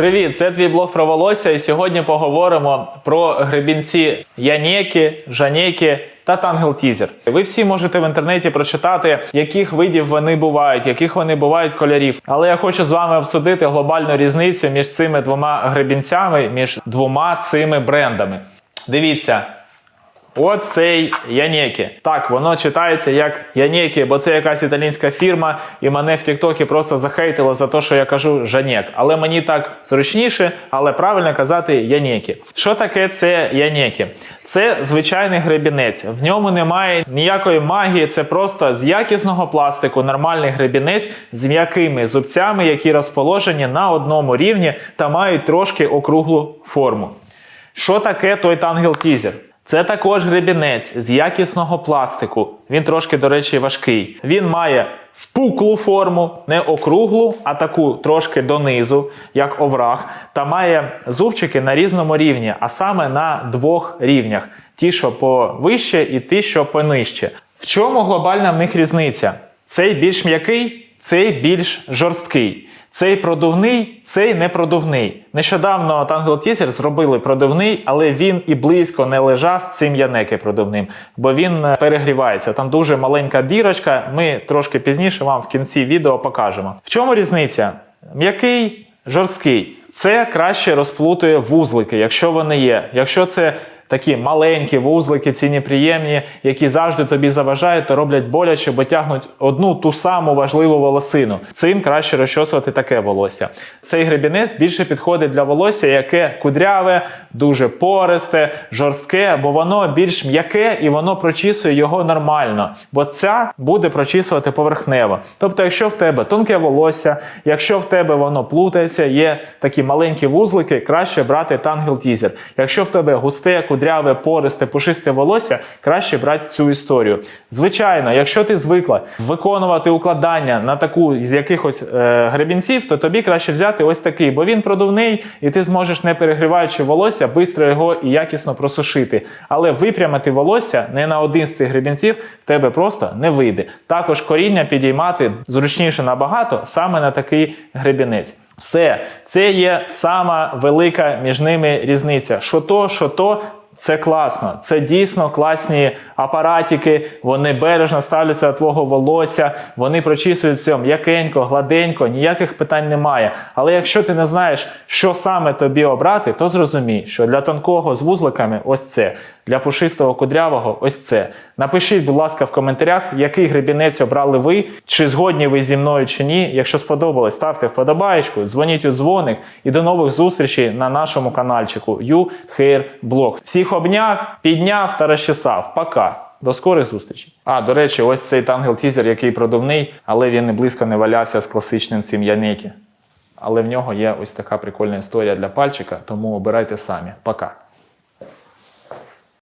Привіт, це твій блог про волосся, і сьогодні поговоримо про гребінці Янеки, Жанеки та Тангел Тізер. Ви всі можете в інтернеті прочитати, яких видів вони бувають, яких вони бувають кольорів. Але я хочу з вами обсудити глобальну різницю між цими двома гребінцями, між двома цими брендами. Дивіться. Оцей Янекі. Так, воно читається як Янекі, бо це якась італійська фірма, і мене в Тіктокі просто захейтило за те, що я кажу Жанек. Але мені так зручніше, але правильно казати Янекі. Що таке це Янекі? Це звичайний гребінець. В ньому немає ніякої магії, це просто з якісного пластику нормальний гребінець з м'якими зубцями, які розположені на одному рівні та мають трошки округлу форму. Що таке той тангел тізер? Це також гребінець з якісного пластику. Він трошки, до речі, важкий. Він має впуклу форму, не округлу, а таку трошки донизу, як овраг, та має зубчики на різному рівні, а саме на двох рівнях: ті, що повище, і ті, що понижче. В чому глобальна в них різниця? Цей більш м'який, цей більш жорсткий. Цей продувний, цей не продувний. Нещодавно Tangel Teaser зробили продувний, але він і близько не лежав з цим янеки продувним, бо він е, перегрівається. Там дуже маленька дірочка. Ми трошки пізніше вам в кінці відео покажемо. В чому різниця? М'який, жорсткий. Це краще розплутує вузлики, якщо вони є. Якщо це такі маленькі вузлики, ці неприємні, які завжди тобі заважають, то роблять боляче, бо тягнуть одну ту саму важливу волосину. Цим краще розчосувати таке волосся. Цей гребінець більше підходить для волосся, яке кудряве, дуже пористе, жорстке, бо воно більш м'яке і воно прочісує його нормально. Бо ця буде прочісувати поверхнево. Тобто, якщо в тебе тонке волосся, якщо в тебе воно плутається, є такі маленькі вузлики, краще брати тангел тізер. Якщо в тебе густе, кудряве, пористе, пушисте волосся, краще брати цю історію. Звичайно, якщо ти звикла виконувати укладання на таку з якихось е, гребінців, то тобі краще взяти ось такий, бо він продувний, і ти зможеш, не перегріваючи волосся, швидко його і якісно просушити. Але випрямити волосся не на один з цих гребінців в тебе просто не вийде. Також коріння підіймати зручніше набагато саме на такий гребінець. Все, це є сама велика між ними різниця. Що то, що то. Це класно, це дійсно класні апаратики, вони бережно ставляться до твого волосся, вони прочісуються м'якенько, гладенько, ніяких питань немає. Але якщо ти не знаєш, що саме тобі обрати, то зрозумій, що для тонкого з вузликами ось це, для пушистого кудрявого ось це. Напишіть, будь ласка, в коментарях, який гребінець обрали ви, чи згодні ви зі мною чи ні. Якщо сподобалось, ставте вподобаєчку, дзвоніть у дзвоник і до нових зустрічей на нашому каналчику You. Всіх обняв, підняв та розчесав. Пока. До скорих зустрічей. А, до речі, ось цей тангел тізер, який продувний, але він не близько не валявся з класичним цим Янекі. Але в нього є ось така прикольна історія для пальчика, тому обирайте самі. Пока.